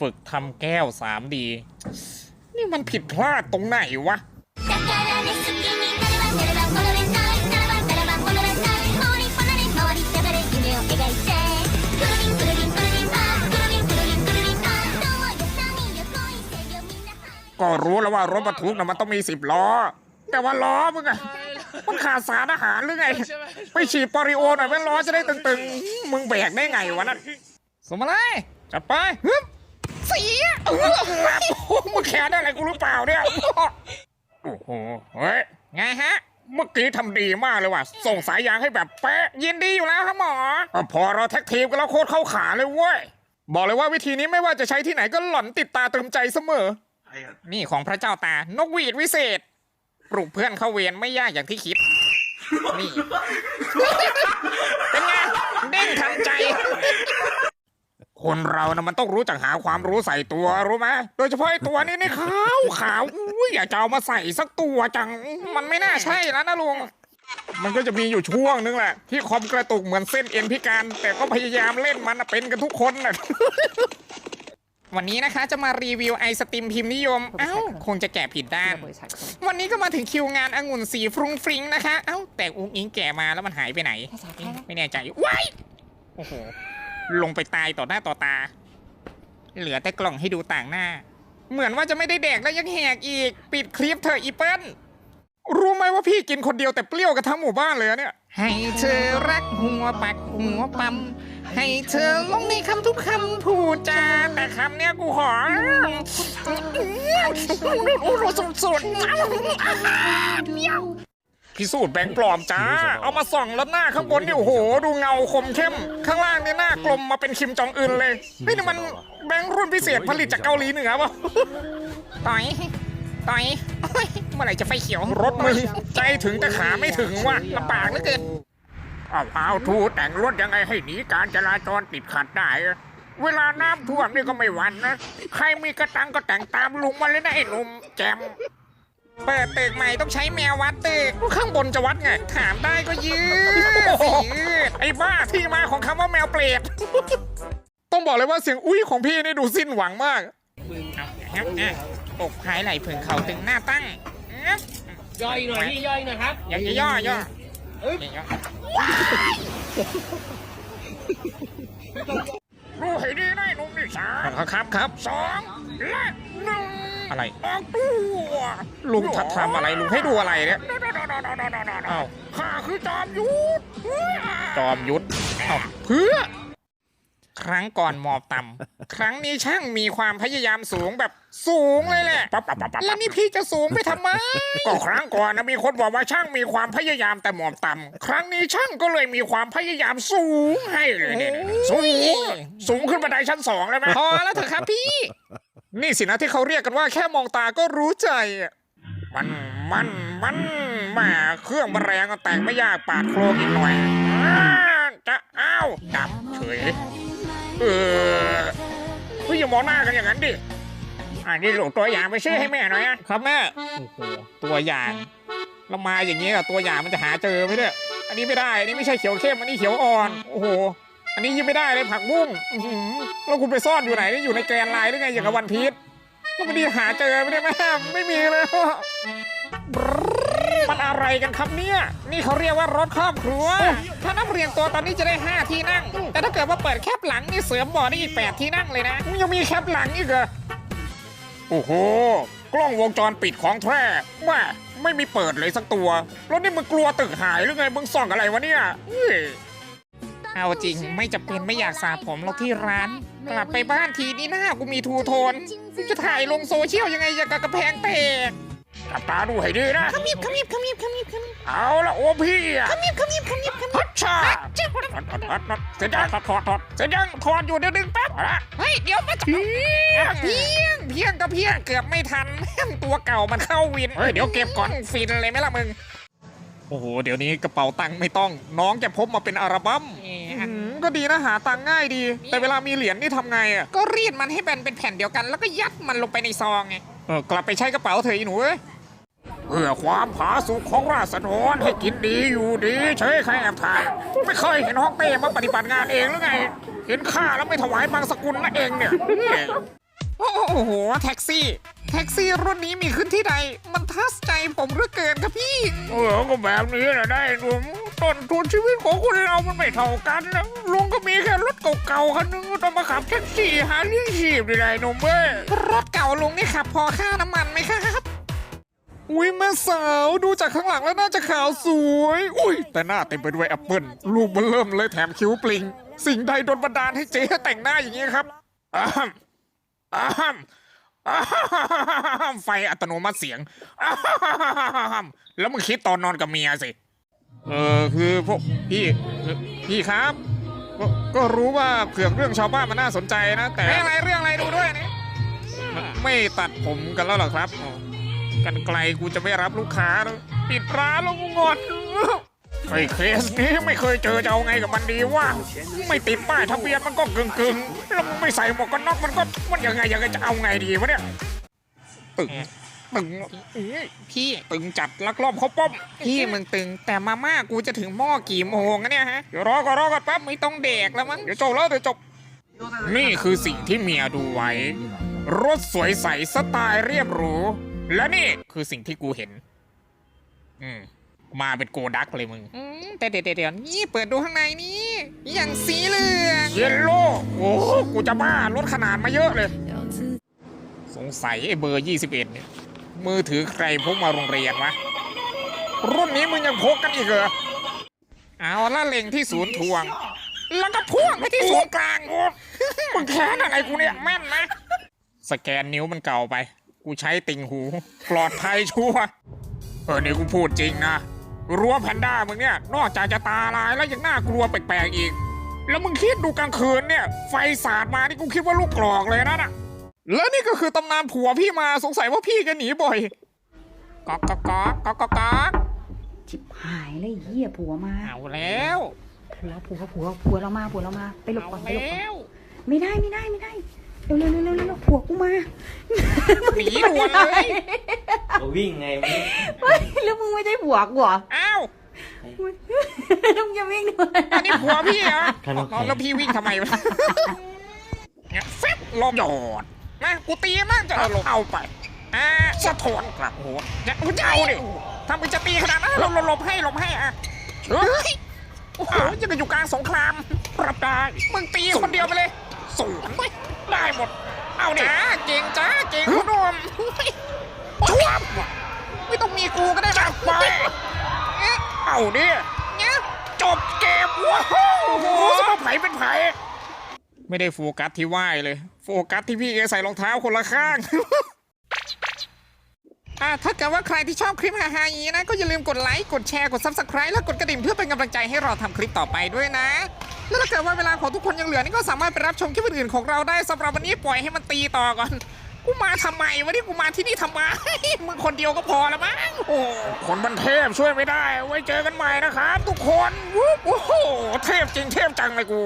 ฝึกทำแก้ว 3D นี่มันผิดพลาดตรงไหนวะ ก็รู้แล้วว่ารถบรรทุกนะมันต้องมีสิบล้อ แต่ว่าล้อมึงอะมันขาดสารอาหารหรือไง ไปฉีดปริโอหน่อยแม่ล้อจะได้ตึงๆ มึงแบกได้ไงวะนั่นสมอะไรจับไปฮึ เสียรับโอ้โหมึงแขนได้อะไรกูหรือเปล่าเนี่ย โอ้โห เฮ้ย ไงฮะ เมื่อกี้ทำดีมากเลยว่ะ ส่งสายยางให้แบบเป๊ะ ยินดีอยู่แล้วครับหมอ พอเราแท็กทีมกันแล้วโคตรเข้าขาเลยเว้ย บอกเลยว่าวิธีนี้ไม่ว่าจะใช้ที่ไหนก็หล่อนติดตาตรึมใจเสมอ นี่ของพระเจ้าตา นกหวีดวิเศษ ปลุกเพื่อนเข้าเวรไม่ยากอย่างที่คิด นี่ เป็นไง เด้งทันใจ คนเรานะมันต้องรู้จักหาความรู้ใส่ตัวรู้ไหมโดยเฉพาะไอ้ตัวนี้นี่ขาวขาวอุ้ยอยากจะเอามาใส่สักตัวจัง มันไม่น่าใช่แล้วนะลุง มันก็จะมีอยู่ช่วงนึงแหละ ที่คอมกระตุกเหมือนเส้นเอ็นพิการ แต่ก็พยายามเล่นมันนะเป็นกันทุกคนนะ วันนี้นะคะจะมารีวิวไอสติมพิมพ์นิยม เอ้า คงจะแกะผิดด้าน วันนี้ก็มาถึงคิวงานองุ่นสีฟรุ้งฟริ้งนะคะ เอ้า แต่อุ้งอิงแกะมาแล้วมันหายไปไหน ไม่แน่ใจว้ายโอ้โห ลงไปตายต่อหน้าต่อตา เหลือแต่กล่องให้ดูต่างหน้า เหมือนว่าจะไม่ได้แดกแล้วยังแหกอีก ปิดคลิปเธอะอีเปิ้ลรู้ไหมว่าพี่กินคนเดียวแต่เปรี้ยวกันทั้งหมู่บ้านเลยอะเนี่ย ให้เธอรักหัวปักหัวปั๊มให้เธอลงในคำทุกคำพูดจาแต่คำเนี้ยกูขอโอ้โหสุดๆ พิสูจน์แบงค์ปลอมจ้า เอามาส่องแล้วหน้าข้างบนนี่โอ้โห ดูเงาคมเข้ม ข้างล่างนี่หน้ากลมมาเป็นคิมจองอึนเลยเฮ้ยนี่มันแบงค์รุ่นพิเศษผลิตจากเกาหลีเหนือปะต่อยต่อยโอ้ยเมื่อไหร่จะไฟเขียวรถมึงใจถึงแต่ขาไม่ถึงว่ะลำบากเหลือเกินอ้าวเอาทูแต่งรถยังไงให้หนีการจราจรติดขัดได้อะเวลาน้ำท่วมนี่ก็ไม่หวันนะ ใครมีกระตังก็แต่งตามลุงมาเลยนะไอ้หนุ่มแจม เปิดตึกใหม่ต้องใช้แมววัดตึกข้างบนจะวัดไง ถามได้ก็ยืดสิยืดไอ้บ้าที่มาของคำว่าแมวเปรตต้องบอกเลยว่าเสียงอุ้ยของพี่นี่ดูสิ้นหวังมากเอาครับอะอกภายไหล่เผิงเข่าตึงหน้าตั้งงับย่อยหน่อยพี่ย่อยหน่อยครับ อย่างย่อย่อเอ้ยย่อดูให้ดีนะไอ้หนุ่มนี่สามครับครับสองและหนึ่ง อะไรออกตัวลุงทัดทำอะไรลุงให้ดูอะไรเนี่ยอ้าวข้าคือจอมยุทธจอมยุทธอ้าวเพื่อ ครั้งก่อนหมอบต่ำครั้งนี้ช่างมีความพยายามสูงแบบสูงเลยแหละแล้วนี่พี่จะสูงไปทำไม ก็ครั้งก่อนนะมีคนบอกว่าช่างมีความพยายามแต่หมอบต่ำครั้งนี้ช่างก็เลยมีความพยายามสูงให้เลยเนี่ยสูง สูงขึ้นบันไดชั้นสองเลยไหมพอแล้วเถอะครับพี่ นี่สินะที่เขาเรียกกันว่าแค่มองตาก็รู้ใจอะมันมันมันแหมาเครื่องบรรแรงก็แต่งไม่ยากปาดโครงอีกหน่อยอ่าจะอ้าวดับเฉยเออเฮ้ยอย่ามองหน้ากันอย่างนั้นดิอ่านี่ลูกตัวอย่างไปซื้อให้แม่หน่อยนะครับแม่โอ้โหตัวอย่างเรามาอย่างนี้อะตัวอย่างมันจะหาเจอไหมเนี่ยอันนี้ไม่ได้อันนี้ไม่ใช่เขียวเข้มอันนี้เขียวอ่อนโอ้โห อันนี้ยังไม่ได้เลยผักบุ้งอื้อหือแล้วคุณไปซ่อนอยู่ไหนนี่อยู่ในแกนไลน์หรือไงอย่างกับวันพีชแล้วมันดีหาเจอไหมเนี่ยแม่ไม่มีเลย มันอะไรกันครับเนี่ย นี่เขาเรียกว่ารถครอบครัว ถ้านับเรียงตัวตอนนี้จะได้ 5 ที่นั่ง แต่ถ้าเกิดว่าเปิดแคปหลังนี่เสริมเบาะได้อีก 8 ที่นั่งเลยนะยังมีแคปหลังอีกเหรอ โอ้โห กล้องวงจรปิดของแท้แม่ไม่มีเปิดเลยสักตัวแล้วนี่มึงกลัวตึกหายหรือไง มึงส่องอะไรวะเนี่ยเฮ้ย เอาจริงไม่จะเป็นไม่อยากสาผมหรอกที่ร้าน กลับไปบ้านทีนี่หน้ากูมีทูโทนจะถ่ายลงโซเชียลยังไงอย่างกับกระแพงแตกจับตาดูให้ดีนะขมิบขมิบขมิบขมิบขมิบเอาละโอพี่อะขมิบขมิบขมิบขมิบพัชชาถอดถอดถอดถอดถอดเสร็จยังถอดถอดถอดเสร็จยังถอดอยู่เดี๋ยวดึงแป๊บเอาละเฮ้ยเดี๋ยวมาจับเพียงเพียงเพียงก็เพียงเกือบไม่ทันแม่งตัวเก่ามันเข้าวินเฮ้ยเดี๋ยวเก็บก่อนฟินเลยไหมล่ะมึงโอ้โห เดี๋ยวนี้กระเป๋าตังค์ไม่ต้อง น้องจะพบมาเป็นอัลบั้มอืม ก็ดีนะหาตังค์ง่ายดี แต่เวลามีเหรียญนี่ทำไงอะก็รีดมันให้แบนเป็นแผ่นเดียวกัน แล้วก็ยัดมันลงไปในซองไง เออกลับไปใช้กระเป๋าเถอะอีหนูเอ้ยเพื่อความผาสุกของราษฎรให้กินดีอยู่ดีเฉยใครแอบถ่ายไม่เคยเห็นฮ่องเต้มาปฏิบัติงานเองหรือไง เห็นข้าแล้วไม่ถวายบางสกุลนะเองเนี่ย โอ้โห แท็กซี่ แท็กซี่รุ่นนี้มีขึ้นที่ใด มันทัสใจผมเหลือเกินครับพี่ เออก็แบบนี้แหละได้หนุ่ม ต้นทุนชีวิตของคนเรามันไม่เท่ากันนะลุงก็มีแค่รถเก่าๆคันนึงต้องมาขับแท็กซี่หาเลี้ยงชีพได้ไรหนุ่มเว้รถเก่าลุงนี่ขับพอค่าน้ำมันไหมครับอุ้ยแม่สาวดูจากข้างหลังแล้วน่าจะขาวสวย อุ้ยแต่หน้าเต็มไปด้วยแอปเปิลลูกมันเริ่มเลยแถมคิ้วปลิง สิ่งใดโดนบันดาลให้เจ๊แต่งหน้าอย่างนี้ครับอ้ามอ้ามไฟอัตโนมัติเสียง แล้วมึงคิดตอนนอนกับเมียสิ เออคือพวกพี่พี่ครับก็ก็รู้ว่าเผือกเรื่องชาวบ้านมันน่าสนใจนะ แต่อะไรเรื่องอะไรดูด้วยนี่ไม่ตัดผมกันแล้วเหรอครับอ๋อกันไกลกูจะไม่รับลูกค้าแล้วปิดร้านแล้วกูงอนไอ้เคสนี้ไม่เคยเจอจะเอาไงกับมันดีว่า ไม่ติดป้ายทะเบียนมันก็กึ่งกึ่งๆแล้วมึงไม่ใส่หมวกกันน็อกมันก็มันยังไงยังไงจะเอาไงดีวะเนี่ยตึง ตึงเอ้ยพี่ตึงจัดลักลอบเขาป้อมพี่มึงตึงแต่มาม่ากูจะถึงหม้อกี่โมงอะเนี่ยฮะเดี๋ยวรอก่อนรอก่อนแป๊บไม่ต้องเด็กแล้วมั้งเดี๋ยวจบแล้วเดี๋ยวจบ นี่คือสิ่งที่เมียดูไว้ รถสวยใสสไตล์เรียบหรู และนี่คือสิ่งที่กูเห็น อืมมาเป็นโกดักเลยมึงอืมแต่เดี๋ยวเดี๋ยวนี่เปิดดูข้างในนี่อย่างสีเหลืองเยลโล่โอ้โหกูจะบ้ารถขนาดมาเยอะเลย สงสัยไอ้เบอร์ 21 เนี่ย มือถือใครพกมาโรงเรียนวะ รุ่นนี้มึงยังพกกันอีกเหรอ เอาละเล็งที่ศูนย์ทวง แล้วก็พ่วงไปที่ศูนย์กลางโอ้มึงแค้นอะไรกูเนี่ยแม่นนะ สแกนนิ้วมันเก่าไป กูใช้ติ่งหู ปลอดภัยชัวร์เออนี่กูพูดจริงนะ รั้วแพนด้ามึงเนี่ย นอกจากจะตาลายแล้วยังน่ากลัวแปลกๆอีก แล้วมึงคิดดูกลางคืนเนี่ย ไฟสาดมานี่กูคิดว่าลูกกรอกเลยนะน่ะ แล้วนี่ก็คือตำนานผัวพี่มาสงสัยว่าพี่แกันหนีบ่อยก๊อกก๊อกก๊อกก๊อกก๊อกก๊อกชิบหายเลยเหี้ยผัวมาเอาแล้วผัวผัวผัวผัวเรามาผัวเรามา ไปหลบเอาก่อนไปหลบก่อนแล้วไม่ได้ไม่ได้ไม่ได้เร็วเร็วเร็วเร็วเร็วผัวกูมาหนีด่วนเลยเราวิ่งไงวิ่งเฮ้ยแล้วมึงไม่ใช่ผัวกูเหรออ้าวแล้วมึงจะวิ่งด้วยอันนี้ผัวพี่เหรอท่านโอเคอ๋อแล้วพี่วิ่งทำไมวะเนี่ยแฟบลมหยอด นะกูตีมากจะเอาลงเอาไปอ่าสะท้อนกลับโหดเนี่ยมึงจะเอาดิถ้ามึงจะตีขนาดนั้นหลบหลบหลบให้หลบให้อะเฮ้ยโอ้โหยังกับอยู่กลางสงครามรับได้มึงตีคนเดียวไปเลยสวนไปได้หมด เอาดิจ้าเก่งจ้าเก่งคุณนมช่วบไม่ต้องมีกูก็ได้จับไปเอ๊ะเอาดิเนี่ยจบเกมว้าวโอ้โหสมองไผ่เป็นไผ่ ไม่ได้โฟกัสที่ว่ายเลย โฟกัสที่พี่เอใส่รองเท้าคนละข้าง อะถ้าเกิดว่าใครที่ชอบคลิปฮาๆอย่างนี้นะ ก็อย่าลืมกดไลค์ กดแชร์ กด subscribe และกดกระดิ่งเพื่อเป็นกำลังใจให้เราทำคลิปต่อไปด้วยนะ แล้วถ้าเกิดว่าเวลาของทุกคนยังเหลือนี่ก็สามารถไปรับชมคลิปอื่นๆของเราได้สำหรับวันนี้ปล่อยให้มันตีต่อก่อน กูมาทำไมวะนี่กูมาที่นี่ทำไม มึงคนเดียวก็พอแล้วมั้ง โอ้คนบันเทพช่วยไม่ได้ ไว้เจอกันใหม่นะครับ ทุกคนวู้โอ้โห เทพจริงเทพจังเลยกู